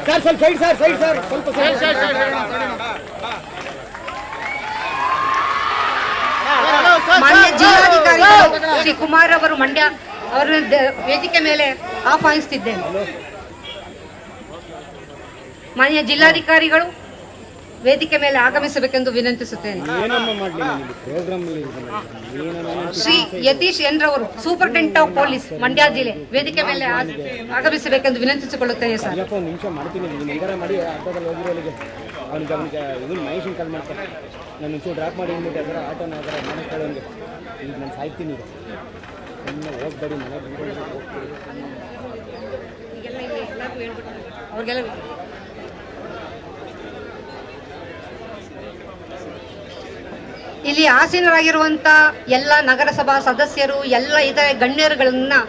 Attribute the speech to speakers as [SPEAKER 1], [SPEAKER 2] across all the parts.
[SPEAKER 1] Sir ಸ್ವಲ್ಪ side sir side sir ಸ್ವಲ್ಪ side
[SPEAKER 2] ಮಾನ್ಯ ಜಿಲ್ಲಾಧಿಕಾರಿಗಳು ಶ್ರೀ ಕುಮಾರ್ ಅವರು ಮಂಡ್ಯ ಅವರ ವೇದಿಕೆ ಮೇಲೆ ಆಹ್ವಾನಿಸುತ್ತಿದ್ದೇನೆ ಮಾನ್ಯ ಜಿಲ್ಲಾಧಿಕಾರಿಗಳು ವೇದಿಕೆ ಮೇಲೆ ಆಗಮಿಸಬೇಕೆಂದು ವಿನಂತಿಸುತ್ತೇನೆ.
[SPEAKER 1] ಏನಮ್ಮ ಮಾಡ್ಲಿ ನಾನು ಇಲ್ಲಿ ಪ್ರೋಗ್ರಾಮ್ ಅಲ್ಲಿ ಏನನ್ನ
[SPEAKER 2] Shri Yatish super superintendent of police Mandya ಜಿಲ್ಲೆ ವೇದಿಕೆ ಮೇಲೆ ಆಗಮಿಸಬೇಕೆಂದು ವಿನಂತಿಸಿಕೊಳ್ಳುತ್ತೇನೆ ಸರ್.
[SPEAKER 1] ಡ್ರಾಪ್ ಮಾಡಿ ಆಟೋನ ಈಗ ನಾನು ಸಾಯ್ತೀನಿ ಹೋಗ್ಬೇಡಿ ಮನೆಗೆ
[SPEAKER 2] ಅವ್ರಿಗೆಲ್ಲ ಇಲ್ಲಿ ಆಸೀನರಾಗಿರುವಂತ ಎಲ್ಲ ನಗರಸಭಾ ಸದಸ್ಯರು, ಎಲ್ಲ ಇತರ ಗಣ್ಯರುಗಳನ್ನು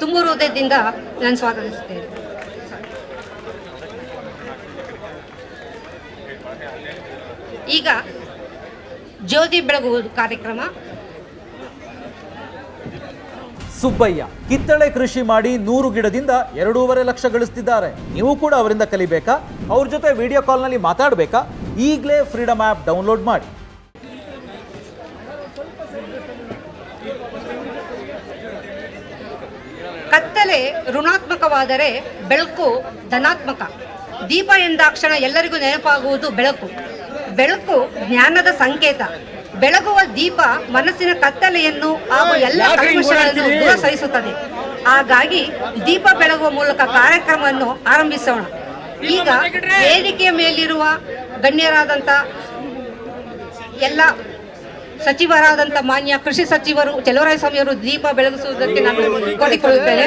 [SPEAKER 2] ತುಂಬು ಹೃದಯದಿಂದ ನಾನು ಸ್ವಾಗತಿಸುತ್ತೇನೆ ಈಗ ಜ್ಯೋತಿ ಬೆಳಗುವುದು ಕಾರ್ಯಕ್ರಮ.
[SPEAKER 3] ಸುಬ್ಬಯ್ಯ, ಕಿತ್ತಳೆ ಕೃಷಿ ಮಾಡಿ ನೂರು ಗಿಡದಿಂದ ಎರಡೂವರೆ ಲಕ್ಷ ಗಳಿಸ್ತಿದ್ದಾರೆ. ನೀವು ಕೂಡ ಅವರಿಂದ ಕಲಿಬೇಕಾ? ಅವ್ರ ಜೊತೆ ವಿಡಿಯೋ ಕಾಲ್ನಲ್ಲಿ ಮಾತಾಡಬೇಕಾ? ಈಗಲೇ ಫ್ರೀಡಮ್ ಆ್ಯಪ್ ಡೌನ್ಲೋಡ್ ಮಾಡಿ.
[SPEAKER 2] ಕತ್ತಲೆ ಋಣಾತ್ಮಕವಾದರೆ ಬೆಳಕು ಧನಾತ್ಮಕ. ದೀಪ ಎಂದಾಕ್ಷಣ ಎಲ್ಲರಿಗೂ ನೆನಪಾಗುವುದು ಬೆಳಕು. ಬೆಳಕು ಜ್ಞಾನದ ಸಂಕೇತ. ಬೆಳಗುವ ದೀಪ ಮನಸ್ಸಿನ ಕತ್ತಲೆಯನ್ನು ಹಾಗೂ ಎಲ್ಲ ಕಲ್ಮಶಗಳನ್ನು ದೂರ ಸರಿಸುತ್ತದೆ ಹಾಗಾಗಿ ದೀಪ ಬೆಳಗುವ ಮೂಲಕ ಕಾರ್ಯಕ್ರಮವನ್ನು ಆರಂಭಿಸೋಣ. ಈಗ ವೇದಿಕೆಯ ಮೇಲಿರುವ ಗಣ್ಯರಾದಂಥ ಎಲ್ಲ ಸಚಿವರಾದಂಥ ಮಾನ್ಯ ಕೃಷಿ ಸಚಿವರು ಚಲುವರಾಯಸ್ವಾಮಿಯವರು ದೀಪ ಬೆಳಗಿಸುವುದಕ್ಕೆ ನಾನು ಕೋರಿಕೊಳ್ಳುತ್ತೇನೆ.